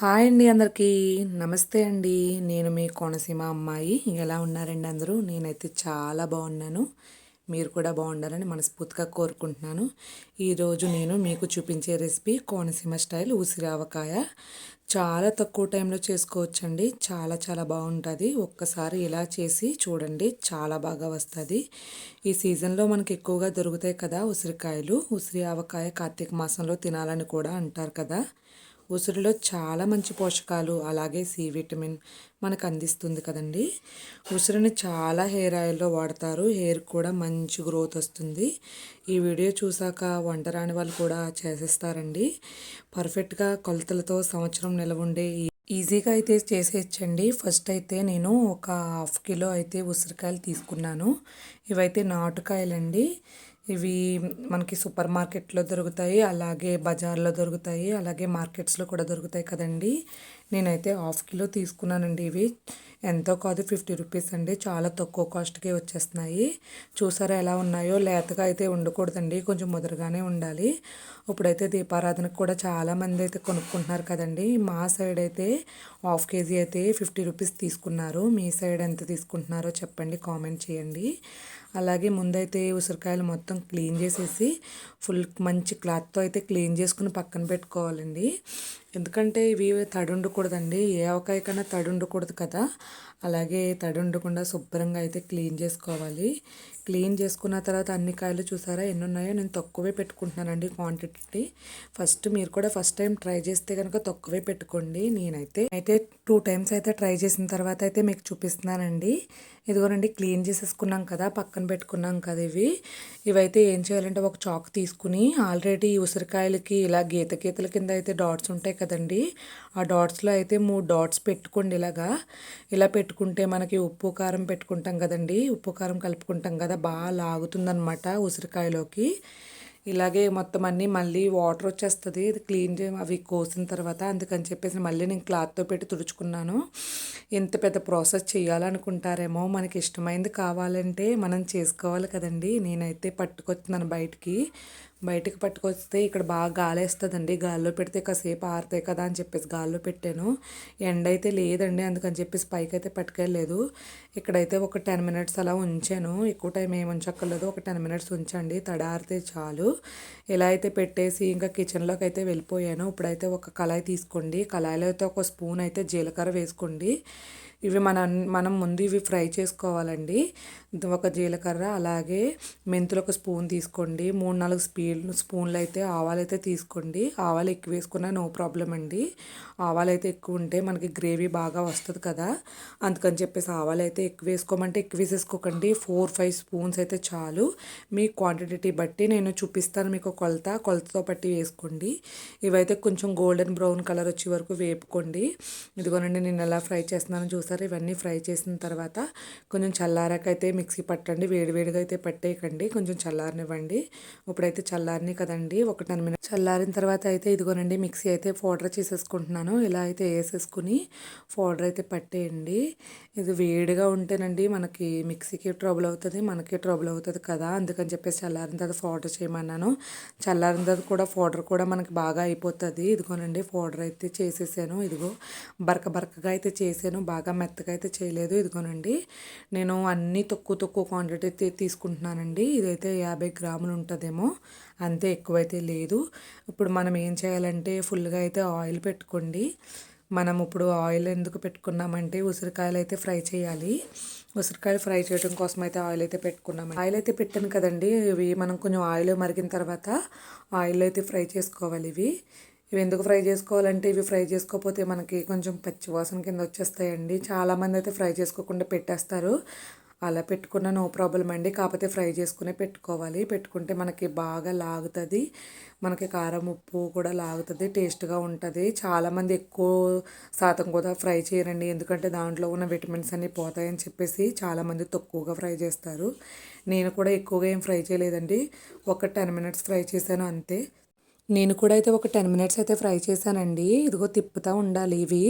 Hi అండి అందరికీ. నమస్తే అండి. నేను మీ కోనసీమ అమ్మాయి. ఎలా ఉన్నారండి అందరూ? నేనైతే చాలా బాగున్నాను. మీరు కూడా బాగుండాలని మనస్ఫూర్తిగా కోరుకుంటున్నాను. ఈరోజు నేను మీకు చూపించే రెసిపీ కోనసీమ స్టైల్ ఉసిరావకాయ చాలా తక్కువ టైంలో చేసుకోవచ్చండి. చాలా చాలా బాగుంటుంది. ఒక్కసారి ఇలా చేసి చూడండి. చాలా బాగా వస్తుంది. ఈ సీజన్లో మనకి ఎక్కువగా దొరుకుతాయి కదా ఉసిరికాయలు. ఉసిరి ఆవకాయ కార్తీక మాసంలో తినాలని కూడా అంటారు కదా. ఉసిరిలో చాలా మంచి పోషకాలు అలాగే సి విటమిన్ మనకు అందిస్తుంది కదండి. ఉసిరిని చాలా హెయిర్ ఆయిల్లో వాడతారు. హెయిర్ కూడా మంచి గ్రోత్ వస్తుంది. ఈ వీడియో చూసాక వంట రాని వాళ్ళు కూడా చేసేస్తారండి. పర్ఫెక్ట్గా కొలతలతో సంవత్సరం నిలవుండే ఈజీగా అయితే చేసేయచ్చండి. ఫస్ట్ అయితే నేను ఒక హాఫ్ కిలో అయితే ఉసిరికాయలు తీసుకున్నాను. ఇవైతే నాటుకాయలండి. ఇవి మనకి సూపర్ మార్కెట్లో దొరుకుతాయి అలాగే బజార్లో దొరుకుతాయి అలాగే మార్కెట్స్లో కూడా దొరుకుతాయి కదండి. నేనైతే హాఫ్ కిలో తీసుకున్నానండి ఇవి. ఎంతో కాదు ఫిఫ్టీ రూపీస్ అండి. చాలా తక్కువ కాస్ట్కే వచ్చేస్తున్నాయి. చూసారా ఎలా ఉన్నాయో? లేతగా అయితే ఉండకూడదండి. కొంచెం ముదరగానే ఉండాలి. ఇప్పుడైతే దీపారాధనకు కూడా చాలామంది అయితే కొనుక్కుంటున్నారు కదండి. మా సైడ్ అయితే హాఫ్ కేజీ అయితే ఫిఫ్టీ రూపీస్ తీసుకున్నారు. మీ సైడ్ ఎంత తీసుకుంటున్నారో చెప్పండి కామెంట్ చేయండి. అలాగే ముందైతే ఉసిరికాయలు మొత్తం క్లీన్ చేసేసి ఫుల్ మంచి క్లాత్తో అయితే క్లీన్ చేసుకుని పక్కన పెట్టుకోవాలండి. ఎందుకంటే ఇవి తడి ఉండకూడదండి ఏ ఆవకాయ తడి ఉండకూడదు కదా. అలాగే తడి ఉండకుండా శుభ్రంగా అయితే క్లీన్ చేసుకోవాలి. క్లీన్ చేసుకున్న తర్వాత అన్ని కాయలు చూసారా? ఎన్ని ఉన్నాయో నేను తక్కువే పెట్టుకుంటున్నానండి క్వాంటిటీ ఫస్ట్ మీరు కూడా ఫస్ట్ టైం ట్రై చేస్తే కనుక తక్కువే పెట్టుకోండి. నేనైతే అయితే టూ టైమ్స్ అయితే ట్రై చేసిన తర్వాత అయితే మీకు చూపిస్తున్నానండి. ఇదిగోనండి క్లీన్ చేసేసుకున్నాం కదా పక్కన పెట్టుకున్నాం కదా ఇవి. ఇవైతే ఏం చేయాలంటే ఒక చాక్ తీసుకుని ఆల్రెడీ ఉసిరికాయలకి ఇలా గీత గీతల కింద అయితే డాట్స్ ఉంటాయి కదండి. ఆ డాట్స్లో అయితే మూడు డాట్స్ పెట్టుకోండి ఇలాగా. ఇలా పెట్టుకుంటే మనకి ఉప్పు కారం పెట్టుకుంటాం కదండి. ఉప్పు కారం కలుపుకుంటాం కదా బాగా లాగుతుందనమాట ఉసిరికాయలోకి. ఇలాగే మొత్తం అన్నీ మళ్ళీ వాటర్ వచ్చేస్తుంది. ఇది క్లీన్ అవి కోసిన తర్వాత అందుకని చెప్పేసి మళ్ళీ నేను క్లాత్తో పెట్టి తుడుచుకున్నాను. ఎంత పెద్ద ప్రాసెస్ చేయాలనుకుంటారేమో మనకి ఇష్టమైంది కావాలంటే మనం చేసుకోవాలి కదండి. నేనైతే పట్టుకొచ్చున్నాను బయటికి. బయటకు పట్టుకొస్తే ఇక్కడ బాగా గాలి వేస్తుందండి గాల్లో పెడితే కాసేపు ఆరుతాయి కదా అని చెప్పేసి గాల్లో పెట్టాను. ఎండ అయితే లేదండి అందుకని చెప్పేసి పైకి అయితే పట్టుకెళ్ళలేదు. ఇక్కడైతే ఒక టెన్ మినిట్స్ అలా ఉంచాను. ఎక్కువ టైం ఏమి ఉంచక్కర్లేదు. ఒక టెన్ మినిట్స్ ఉంచండి. తడారితే చాలు. ఇలా అయితే పెట్టేసి ఇంకా కిచెన్లోకి అయితే వెళ్ళిపోయాను. ఇప్పుడైతే ఒక కళాయి తీసుకోండి. కళాయిలో అయితే ఒక స్పూన్ అయితే జీలకర్ర వేసుకోండి. ఇవి మన మనం ముందు ఇవి ఫ్రై చేసుకోవాలండి. ఒక జీలకర్ర అలాగే మెంతులు ఒక స్పూన్ తీసుకోండి. మూడు నాలుగు స్పీన్ స్పూన్లు అయితే ఆవాలు అయితే తీసుకోండి. ఆవాలు ఎక్కువ వేసుకున్నా నో ప్రాబ్లం అండి. ఆవాలు అయితే ఎక్కువ ఉంటే మనకి గ్రేవీ బాగా వస్తుంది కదా. అందుకని చెప్పేసి ఆవాలు అయితే ఎక్కువ వేసుకోమంటే ఎక్కువ వేసేసుకోకండి. ఫోర్ ఫైవ్ స్పూన్స్ అయితే చాలు. మీ క్వాంటిటీ బట్టి నేను చూపిస్తాను మీకు కొలత. కొలతతో బట్టి వేసుకోండి. ఇవైతే కొంచెం గోల్డెన్ బ్రౌన్ కలర్ వచ్చే వరకు వేపుకోండి. ఇదిగోనండి నేను ఎలా ఫ్రై చేస్తున్నాను చూసారు ఇవన్నీ ఫ్రై చేసిన తర్వాత కొంచెం చల్లారాకైతే మిక్సీ పట్టండి వేడివేడిగా అయితే పట్టేయకండి. కొంచెం చల్లారనివ్వండి. ఇప్పుడైతే చల్లారిని కదండి. ఒక టెన్ మినిట్స్ చల్లారిన తర్వాత అయితే ఇదిగోనండి మిక్సీ అయితే పౌడర్ చేసేసుకుంటున్నాను. ఇలా అయితే వేసేసుకుని పౌడర్ అయితే పట్టేయండి. ఇది వేడిగా ఉంటేనండి మనకి మిక్సీకి ట్రబుల్ అవుతుంది మనకి ట్రబుల్ అవుతుంది కదా. అందుకని చెప్పేసి చల్లారిన తర్వాత పౌడర్ చేయమన్నాను. చల్లారిన తర్వాత కూడా పౌడర్ కూడా మనకి బాగా అయిపోతుంది. ఇదిగోనండి పౌడర్ అయితే చేసేసాను. ఇదిగో బరక బరకగా అయితే చేశాను బాగా మెత్తగా అయితే చేయలేదు ఇదిగోనండి. నేను అన్నీ తక్కువ తక్కువ తక్కువ క్వాంటిటీ తీసుకుంటున్నానండి. ఇదైతే యాభై గ్రాములు ఉంటుందేమో అంతే ఎక్కువైతే లేదు. ఇప్పుడు మనం ఏం చేయాలంటే ఫుల్గా అయితే ఆయిల్ పెట్టుకోండి. మనం ఇప్పుడు ఆయిల్ ఎందుకు పెట్టుకున్నామంటే ఉసిరికాయలు అయితే ఫ్రై చేయాలి. ఉసిరికాయలు ఫ్రై చేయడం కోసం అయితే ఆయిల్ అయితే పెట్టుకున్నాం ఆయిల్ అయితే పెట్టాను కదండి ఇవి మనం కొంచెం ఆయిల్ మరిగిన తర్వాత ఆయిల్ అయితే ఫ్రై చేసుకోవాలి ఇవి. ఇవి ఎందుకు ఫ్రై చేసుకోవాలంటే ఇవి ఫ్రై చేసుకోకపోతే మనకి కొంచెం పచ్చి వాసన కింద వచ్చేస్తాయండి. చాలామంది అయితే ఫ్రై చేసుకోకుండా పెట్టేస్తారు. అలా పెట్టుకున్న నో ప్రాబ్లం అండి. కాకపోతే ఫ్రై చేసుకునే పెట్టుకోవాలి. పెట్టుకుంటే మనకి బాగా లాగుతుంది. మనకి కారం ఉప్పు కూడా లాగుతుంది. టేస్ట్గా ఉంటుంది. చాలామంది ఎక్కువ శాతం కూడా ఫ్రై చేయరండి. ఎందుకంటే దాంట్లో ఉన్న విటమిన్స్ అన్నీ పోతాయని చెప్పేసి చాలామంది తక్కువగా ఫ్రై చేస్తారు. నేను కూడా ఎక్కువగా ఏం ఫ్రై చేయలేదండి. ఒక టెన్ మినిట్స్ ఫ్రై చేశాను అంతే. నేను కూడా అయితే ఒక టెన్ మినిట్స్ అయితే ఫ్రై చేశానండి. ఇదిగో తిప్పుతూ ఉండాలి ఇవి.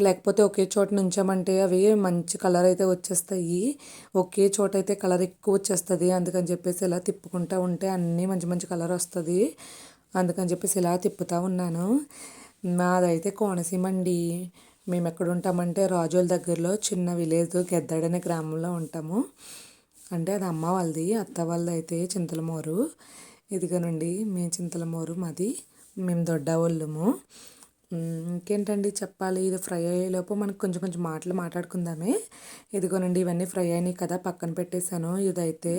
లేకపోతే ఒకే చోట నుంచామంటే అవి మంచి కలర్ అయితే వచ్చేస్తాయి. ఒకే చోట అయితే కలర్ ఎక్కువ వచ్చేస్తుంది. అందుకని చెప్పేసి ఇలా తిప్పుకుంటూ ఉంటే అన్నీ మంచి మంచి కలర్ వస్తుంది. అందుకని చెప్పేసి ఇలా తిప్పుతూ ఉన్నాను. మాదైతే కోనసీమ అండి. మేము ఎక్కడ ఉంటామంటే రాజోల దగ్గరలో చిన్న విలేజ్ గెద్దడనే గ్రామంలో ఉంటాము. అంటే అది అమ్మ వాళ్ళది అత్త వాళ్ళది అయితే చింతలమూరు. ఇదిగోనండి మేము చింతలమూరు మాది మేము దొడ్డవాళ్ళము. ఇంకేంటండి చెప్పాలి? ఇది ఫ్రై అయ్యేలోపు మనకు కొంచెం కొంచెం మాటలు మాట్లాడుకుందామే. ఇదిగోనండి ఇవన్నీ ఫ్రై అయినాయి కదా పక్కన పెట్టేశాను. ఇదైతే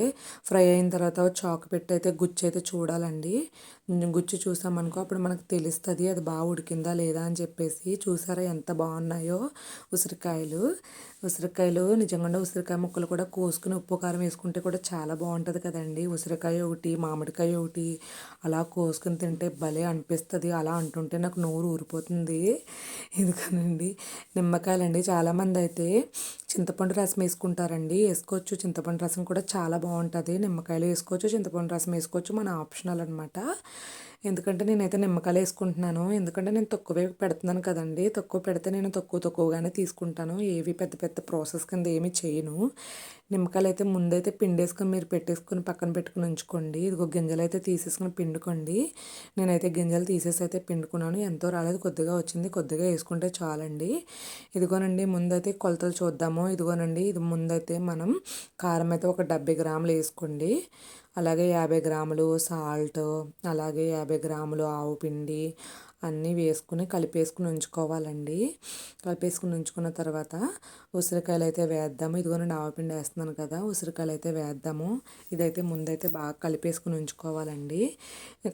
ఫ్రై అయిన తర్వాత చాక్ పెట్టి అయితే గుచ్చి అయితే చూడాలండి. గుచ్చి చూసామనుకో అప్పుడు మనకు తెలుస్తుంది అది బాగా ఉడికిందా లేదా అని చెప్పేసి. చూసారా ఎంత బాగున్నాయో ఉసిరికాయలు. ఉసిరికాయలు నిజంగా ఉసిరికాయ ముక్కలు కూడా కోసుకుని ఉప్పు కారం వేసుకుంటే కూడా చాలా బాగుంటుంది కదండి. ఉసిరికాయ ఒకటి మామిడికాయ ఒకటి అలా కోసుకుని తింటే భలే అనిపిస్తుంది. అలా అంటుంటే నాకు నోరు ఊరిపోతుంది. ఎందుకనండి? నిమ్మకాయలండి చాలామంది అయితే చింతపండు రసం వేసుకుంటారండి. వేసుకోవచ్చు. చింతపండు రసం కూడా చాలా బాగుంటుంది. నిమ్మకాయలు వేసుకోవచ్చు చింతపండు రసం వేసుకోవచ్చు. మన ఆప్షనల్ అనమాట ఎందుకంటే నేనైతే నిమ్మకాయలు వేసుకుంటున్నాను. ఎందుకంటే నేను తక్కువే పెడుతున్నాను కదండి. తక్కువ పెడితే నేను తక్కువ తక్కువగానే తీసుకుంటాను. ఏవి పెద్ద పెద్ద ప్రాసెస్ కింద ఏమి చేయను. నిమ్మకాయలు అయితే ముందైతే పిండేసుకొని మీరు పెట్టేసుకొని పక్కన పెట్టుకుని ఉంచుకోండి. ఇదిగో గింజలు అయితే తీసేసుకుని పిండుకోండి. నేనైతే గింజలు తీసేసి అయితే పిండుకున్నాను. ఎంతో రాలేదు. కొద్దిగా వచ్చింది. కొద్దిగా వేసుకుంటే చాలండి. ఇదిగోనండి. ముందైతే కొలతలు చూద్దాము. ఇదిగోనండి ఇది ముందైతే మనం కారం అయితే ఒక డెబ్బై గ్రాములు వేసుకోండి. అలాగే యాభై గ్రాములు సాల్ట్ అలాగే యాభై గ్రాములు ఆవు పిండి అన్నీ వేసుకుని కలిపేసుకుని ఉంచుకోవాలండి. కలిపేసుకుని ఉంచుకున్న తర్వాత ఉసిరికాయలు అయితే వేద్దాము. ఇదిగో నేను ఆవపిండి వేస్తున్నాను కదా ఉసిరికాయలు అయితే వేద్దాము. ఇదైతే ముందైతే బాగా కలిపేసుకుని ఉంచుకోవాలండి.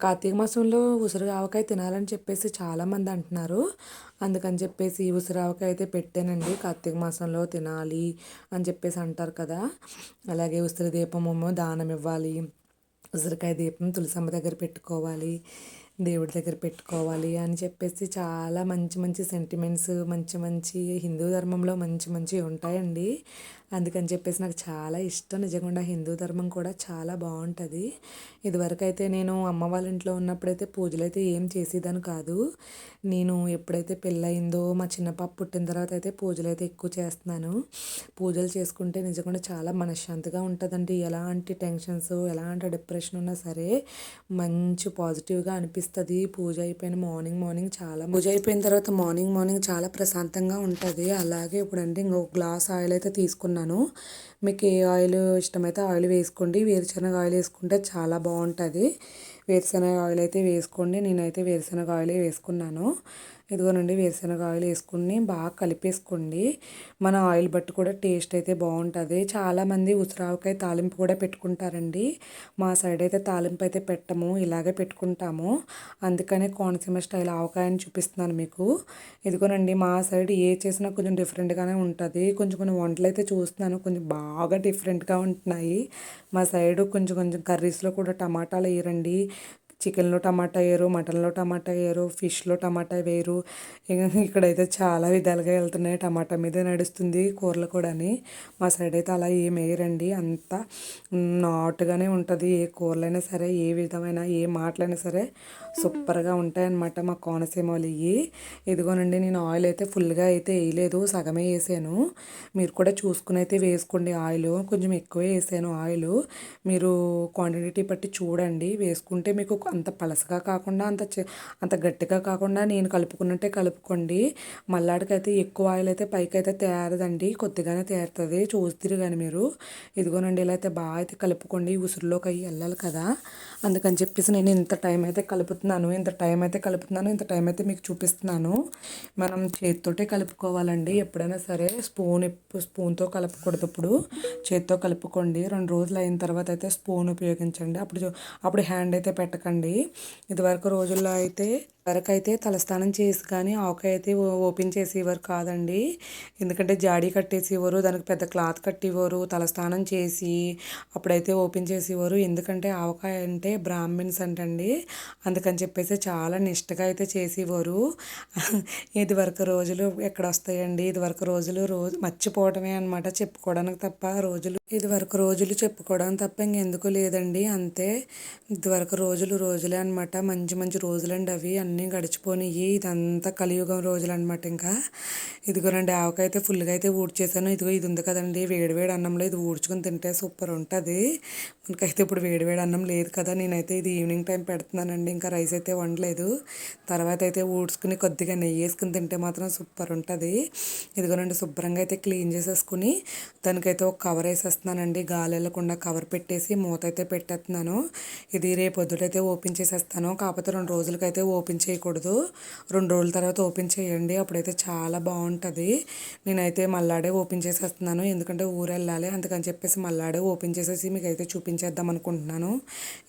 కార్తీక మాసంలో ఉసిరి ఆవకాయ తినాలని చెప్పేసి చాలామంది అంటున్నారు. అందుకని చెప్పేసి ఉసిరావకాయ అయితే పెట్టానండి. కార్తీక మాసంలో తినాలి అని చెప్పేసి అంటారు కదా. అలాగే ఉసిరి దీపమేమో దానం ఇవ్వాలి. ఉసిరికాయ దీపం తులసమ్మ దగ్గర పెట్టుకోవాలి. దేవుడి దగ్గర పెట్టుకోవాలి అని చెప్పేసి చాలా మంచి మంచి సెంటిమెంట్స్ మంచి మంచి హిందూ ధర్మంలో మంచి మంచి ఉంటాయండి. అందుకని చెప్పేసి నాకు చాలా ఇష్టం. నిజంగా హిందూ ధర్మం కూడా చాలా బాగుంటుంది ఇదివరకు అయితే నేను అమ్మ వాళ్ళ ఇంట్లో ఉన్నప్పుడైతే పూజలు అయితే ఏం చేసేదాన్ని కాదు. నేను ఎప్పుడైతే పెళ్ళయిందో మా చిన్న పాప పుట్టిన తర్వాత అయితే పూజలు అయితే ఎక్కువ చేస్తున్నాను. పూజలు చేసుకుంటే నిజంగా చాలా మనశ్శాంతిగా ఉంటుందండి. ఎలాంటి టెన్షన్స్ ఎలాంటి డిప్రెషన్ ఉన్నా సరే మంచి పాజిటివ్గా అనిపిస్తుంది. పూజ అయిపోయిన మార్నింగ్ మార్నింగ్ చాలా పూజ అయిపోయిన తర్వాత మార్నింగ్ మార్నింగ్ చాలా ప్రశాంతంగా ఉంటుంది. అలాగే ఇప్పుడంటే ఇంకొక గ్లాస్ ఆయిల్ అయితే తీసుకున్నాను. వేసుకున్నాను మీకు ఏ ఆయిల్ ఇష్టమైతే ఆయిల్ వేసుకోండి. వేరుశనగ ఆయిల్ వేసుకుంటే చాలా బాగుంటుంది. వేరుశనగ ఆయిల్ అయితే వేసుకోండి. నేనైతే వేరుశనగ ఆయిలే వేసుకున్నాను. ఇదిగోనండి వేరుశనగ ఆయిల్ వేసుకుని బాగా కలిపేసుకోండి. మన ఆయిల్ బట్టి కూడా టేస్ట్ అయితే బాగుంటుంది. చాలామంది ఉసిరావకాయ తాలింపు కూడా పెట్టుకుంటారండి. మా సైడ్ అయితే తాలింపు అయితే పెట్టము ఇలాగే పెట్టుకుంటాము. అందుకనే కోనసీమ స్టైల్ ఆవకాయని చూపిస్తున్నాను మీకు. ఇదిగోనండి మా సైడ్ ఏ చేసినా కొంచెం డిఫరెంట్గానే ఉంటుంది. కొంచెం కొన్ని వంటలు అయితే చూస్తున్నాను కొంచెం బాగా డిఫరెంట్గా ఉంటున్నాయి. మా సైడ్ కొంచెం కొంచెం కర్రీస్లో కూడా టమాటాలు వేయరండి. చికెన్లో టమాటా వేయరు మటన్లో టమాటా వేయరు ఫిష్లో టమాటా వేయరు. ఇక్కడైతే చాలా విధాలుగా వెళ్తున్నాయి టమాటా మీదే నడుస్తుంది కూరలు కూడా మా సైడ్ అయితే అలా ఏం వేయరండి. అంత నాటుగానే ఉంటుంది. ఏ కూరలైనా సరే ఏ విధమైన ఏ మాటలైనా సరే సూపర్గా ఉంటాయన్నమాట మా కోనసీమ ఇవి ఇదిగోనండి నేను ఆయిల్ అయితే ఫుల్గా అయితే వేయలేదు సగమే వేసాను. మీరు కూడా చూసుకుని అయితే వేసుకోండి ఆయిల్. కొంచెం ఎక్కువే వేసాను ఆయిల్. మీరు క్వాంటిటీ బట్టి చూడండి. వేసుకుంటే మీకు అంత పలసగా కాకుండా అంత అంత గట్టిగా కాకుండా నేను కలుపుకున్నట్టే కలుపుకోండి. మల్లాడికైతే ఎక్కువ ఆయిల్ అయితే పైకి అయితే తేరదండి. కొద్దిగానే తేరుతుంది. చూస్తురు కానీ మీరు. ఇదిగోనండి ఇలా అయితే బాగా అయితే కలుపుకోండి. ఉసురులోకి అయ్యి వెళ్ళాలి కదా. అందుకని చెప్పేసి నేను ఇంత టైం అయితే కలుపుతున్నాను ఇంత టైం అయితే కలుపుతున్నాను ఇంత టైం అయితే మీకు చూపిస్తున్నాను. మనం చేతితోటే కలుపుకోవాలండి. ఎప్పుడైనా సరే స్పూన్ స్పూన్తో కలపకూడదు ఇప్పుడు. చేతితో కలుపుకోండి. రెండు రోజులు అయిన తర్వాత అయితే స్పూన్ ఉపయోగించండి. అప్పుడు అప్పుడు హ్యాండ్ అయితే పెట్టకండి. ఇదివరకు రోజుల్లో అయితే వరకు అయితే తలస్నానం చేసి కానీ ఆవకాయ అయితే ఓపెన్ చేసేవారు కాదండి. ఎందుకంటే జాడీ కట్టేసేవారు దానికి పెద్ద క్లాత్ కట్టేవారు తలస్నానం చేసి అప్పుడైతే ఓపెన్ చేసేవారు. ఎందుకంటే ఆవకాయ అంటే బ్రాహ్మిన్స్ అంటండి. అందుకని చెప్పేసి చాలా నిష్టగా అయితే చేసేవారు. ఇది వరకు రోజులు ఎక్కడ వస్తాయండి? ఇది వరకు రోజులు రోజు మర్చిపోవడమే అనమాట చెప్పుకోవడానికి తప్ప రోజులు. ఇది వరకు రోజులు చెప్పుకోవడం తప్ప ఇంకెందుకు లేదండి. అంతే. ఇది వరకు రోజులు రోజులే అనమాట మంచి మంచి రోజులండి అవి అన్ని. అన్నీ గడిచిపోయినాయి ఇదంతా కలియుగం రోజులు అనమాట ఇంకా ఇదిగోనండి ఆవకాయ అయితే ఫుల్గా అయితే ఊడ్చేసాను. ఇదిగో ఇది ఉంది కదండి వేడివేడి అన్నంలో ఇది ఊడ్చుకొని తింటే సూపర్ ఉంటుంది. మనకైతే ఇప్పుడు వేడివేడి అన్నం లేదు కదా నేనైతే ఇది ఈవినింగ్ టైం పెడుతున్నానండి ఇంకా రైస్ అయితే వండలేదు. తర్వాత అయితే ఊడ్చుకుని కొద్దిగా నెయ్యి వేసుకుని తింటే మాత్రం సూపర్ ఉంటుంది. ఇదిగోనండి శుభ్రంగా అయితే క్లీన్ చేసేసుకుని దానికైతే ఒక కవర్ వేసేస్తున్నానండి గాలి వెళ్ళకుండా కవర్ పెట్టేసి మూత అయితే పెట్టేస్తున్నాను. ఇది రేపు పొద్దుటైతే ఓపెన్ చేసేస్తాను కాకపోతే రెండు రోజులకైతే ఓపెన్ చేయకూడదు. రెండు రోజుల తర్వాత ఓపెన్ చేయండి. అప్పుడైతే చాలా బాగుంటుంది. నేనైతే మల్లాడే ఓపెన్ చేసేస్తున్నాను. ఎందుకంటే ఊరు వెళ్ళాలి. అందుకని చెప్పేసి మల్లాడే ఓపెన్ చేసేసి మీకు అయితే చూపించేద్దాం అనుకుంటున్నాను.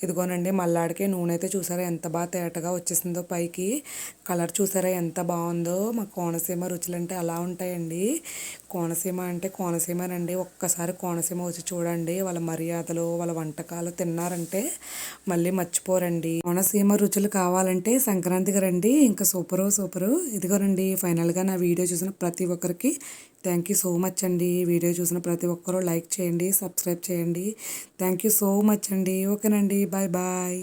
ఇదిగోనండి మళ్ళాడికే నూనె అయితే చూసారా ఎంత బాగా తేటగా వచ్చేసిందో పైకి. కలర్ చూసారా ఎంత బాగుందో. మా కోనసీమ రుచులు అంటే అలా ఉంటాయండి. కోనసీమ అంటే కోనసీమనండి. ఒక్కసారి కోనసీమ వచ్చి చూడండి. వాళ్ళ మర్యాదలు వాళ్ళ వంటకాలు తిన్నారంటే మళ్ళీ మర్చిపోరండి. కోనసీమ రుచులు కావాలంటే సంక్రాంతికి రండి. ఇంకా సూపరు సూపరు. ఇదిగోనండి ఫైనల్గా నా వీడియో చూసిన ప్రతి ఒక్కరికి థ్యాంక్ యూ సో మచ్ అండి. వీడియో చూసిన ప్రతి ఒక్కరూ లైక్ చేయండి సబ్స్క్రైబ్ చేయండి. థ్యాంక్ యూ సో మచ్ అండి. ఓకేనండి. Bye bye.